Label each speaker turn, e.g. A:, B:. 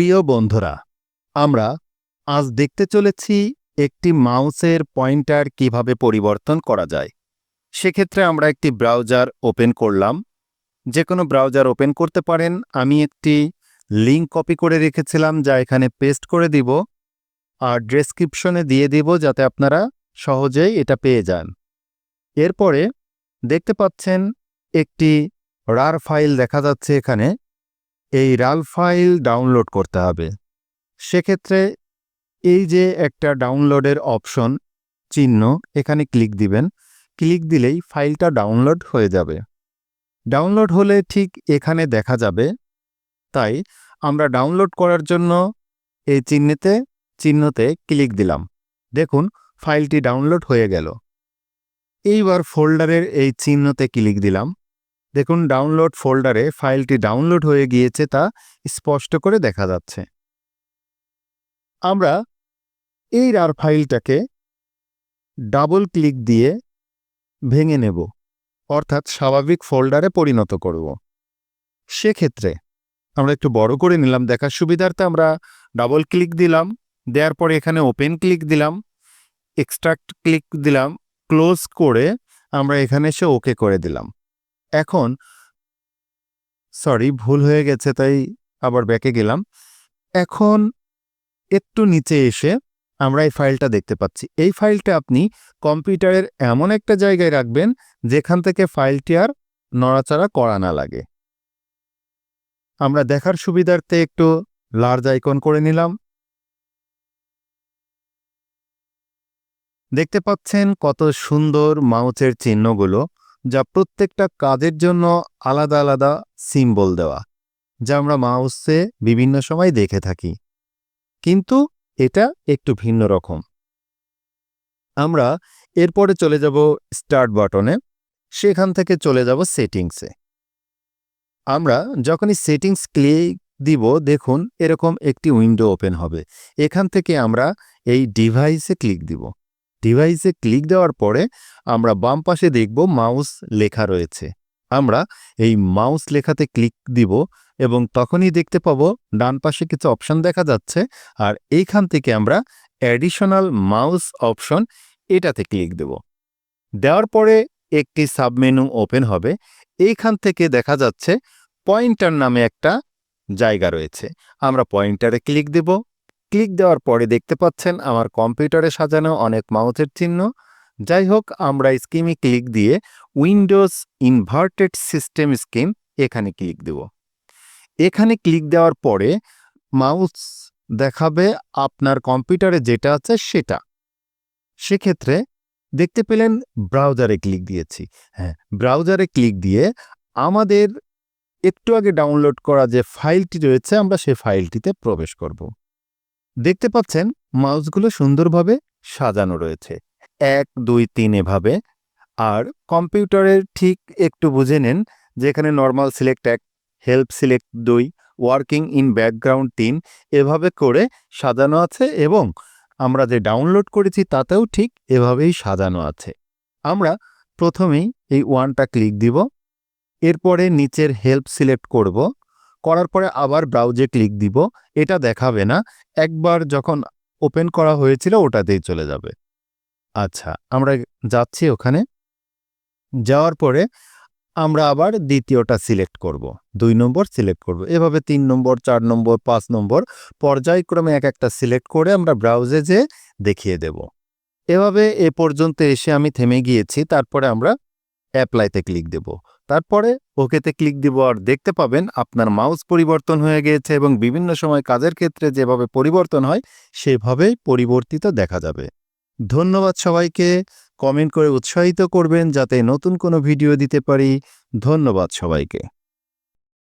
A: প্রিয় বন্ধুরা, আমরা আজ দেখতে চলেছি একটি মাউসের পয়েন্টার কীভাবে পরিবর্তন করা যায়। সেক্ষেত্রে আমরা একটি ব্রাউজার ওপেন করলাম। যে কোনো ব্রাউজার ওপেন করতে পারেন। আমি একটি লিঙ্ক কপি করে রেখেছিলাম, যা এখানে পেস্ট করে দিব আর ডেসক্রিপশনে দিয়ে দিব, যাতে আপনারা সহজেই এটা পেয়ে যান। এরপরে দেখতে পাচ্ছেন একটি রার ফাইল দেখা যাচ্ছে এখানে। এই রাল ফাইল ডাউনলোড করতে হবে। সেক্ষেত্রে এই যে একটা ডাউনলোডের অপশন চিহ্ন, এখানে ক্লিক দিবেন। ক্লিক দিলেই ফাইলটা ডাউনলোড হয়ে যাবে। ডাউনলোড হলে ঠিক এখানে দেখা যাবে। তাই আমরা ডাউনলোড করার জন্য এই চিহ্নেতে, চিহ্নতে ক্লিক দিলাম। দেখুন ফাইলটি ডাউনলোড হয়ে গেল। এইবার ফোল্ডারের এই চিহ্নতে ক্লিক দিলাম। দেখুন ডাউনলোড ফোল্ডারে ফাইলটি ডাউনলোড হয়ে গিয়েছে তা স্পষ্ট করে দেখা যাচ্ছে। আমরা এই রার ফাইলটাকে ডাবল ক্লিক দিয়ে ভেঙে নেব, অর্থাৎ স্বাভাবিক ফোল্ডারে পরিণত করব। সেক্ষেত্রে আমরা একটু বড় করে নিলাম, দেখার সুবিধার্থে আমরা ডাবল ক্লিক দিলাম, দেওয়ার পরে এখানে ওপেন ক্লিক দিলাম এক্সট্রাক্ট ক্লিক দিলাম ক্লোজ করে আমরা এখানে এসে ওকে করে দিলাম। এখন সরি ভুল হয়ে গেছে, তাই আবার ব্যাকে গেলাম। এখন, একটু নিচে এসে আমরা এই ফাইলটা দেখতে পাচ্ছি। এই ফাইলটা আপনি কম্পিউটারের এমন একটা জায়গায় রাখবেন, যেখান থেকে ফাইলটি আর নড়াচড়া করা না লাগে। আমরা দেখার সুবিধার্থে একটু লার্জ আইকন করে নিলাম। দেখতে পাচ্ছেন কত সুন্দর মাউচের চিহ্নগুলো। যা প্রত্যেকটা কাজের জন্য আলাদা আলাদা সিম্বল দেওয়া, যা আমরা মাউসে বিভিন্ন সময় দেখে থাকি। কিন্তু এটা একটু ভিন্ন রকম। আমরা এরপরে চলে যাব স্টার্ট বাটনে সেখান থেকে চলে যাব সেটিংসে আমরা যখনই সেটিংস ক্লিক দিব, দেখুন এরকম একটি উইন্ডো ওপেন হবে। এখান থেকে আমরা এই ডিভাইসে ক্লিক দিব। ডিভাইসে ক্লিক দেওয়ার পরে আমরা বাম পাশে দেখব মাউস লেখা রয়েছে। আমরা এই মাউস লেখাতে ক্লিক দিব এবং তখনই দেখতে পাবো ডান পাশে কিছু অপশন দেখা যাচ্ছে আর এইখান থেকে আমরা অ্যাডিশনাল মাউস অপশন এটাতে ক্লিক দেব। দেওয়ার পরে একটি সাবমেনু ওপেন হবে। এইখান থেকে দেখা যাচ্ছে পয়েন্টার নামে একটা জায়গা রয়েছে। আমরা পয়েন্টারে ক্লিক দেব। ক্লিক দেওয়ার পরে দেখতে পাচ্ছেন আমার কম্পিউটারে সাজানো অনেক মাউসের চিহ্ন। যাই হোক, আমরা স্কিমে ক্লিক দিয়ে উইন্ডোজ ইনভার্টেড সিস্টেম স্কিম এখানে ক্লিক দেব। এখানে ক্লিক দেওয়ার পরে মাউস দেখাবে আপনার কম্পিউটারে যেটা আছে সেটা। সেক্ষেত্রে দেখতে পেলেন ব্রাউজারে ক্লিক দিয়েছি। হ্যাঁ ব্রাউজারে ক্লিক দিয়ে আমাদের একটু আগে ডাউনলোড করা যে ফাইলটি রয়েছে, আমরা সেই ফাইলটিতে প্রবেশ করব। দেখতে পাচ্ছেন, মাউসগুলো সুন্দরভাবে সাজানো রয়েছে। এক, দুই, তিন এভাবে। আর কম্পিউটারের ঠিক একটু বুঝে নেন, যেখানে নর্মাল সিলেক্ট এক হেল্প সিলেক্ট দুই ওয়ার্কিং ইন ব্যাকগ্রাউন্ড তিন, এভাবে করে সাজানো আছে এবং আমরা যে ডাউনলোড করেছি তাতেও ঠিক এভাবেই সাজানো আছে। আমরা প্রথমেই এই ওয়ানটা ক্লিক দিব। এরপরে নিচের হেল্প সিলেক্ট করব। করার পরে আবার ব্রাউজে ক্লিক দিব। এটা দেখাবে না। একবার যখন ওপেন করা হয়েছিল ওটাতেই চলে যাবে। আচ্ছা আমরা যাচ্ছি ওখানে। যাওয়ার পরে আমরা আবার দ্বিতীয়টা সিলেক্ট করব। দুই নম্বর সিলেক্ট করব। এভাবে তিন নম্বর, চার নম্বর, পাঁচ নম্বর পর্যায়ক্রমে এক একটা সিলেক্ট করে আমরা ব্রাউজে যে দেখিয়ে দেব। এভাবে এ পর্যন্ত এসে আমি থেমে গিয়েছি। তারপরে আমরা অ্যাপ্লাইতে ক্লিক দেব। তারপরে ওকেতে ক্লিক দিব আর দেখতে পাবেন আপনার মাউস পরিবর্তন হয়ে গিয়েছে এবং বিভিন্ন সময় কাজের ক্ষেত্রে যেভাবে পরিবর্তন হয়, সেভাবেই পরিবর্তিত দেখা যাবে। ধন্যবাদ সবাইকে। কমেন্ট করে উৎসাহিত করবেন যাতে নতুন কোনো ভিডিও দিতে পারি। ধন্যবাদ সবাইকে।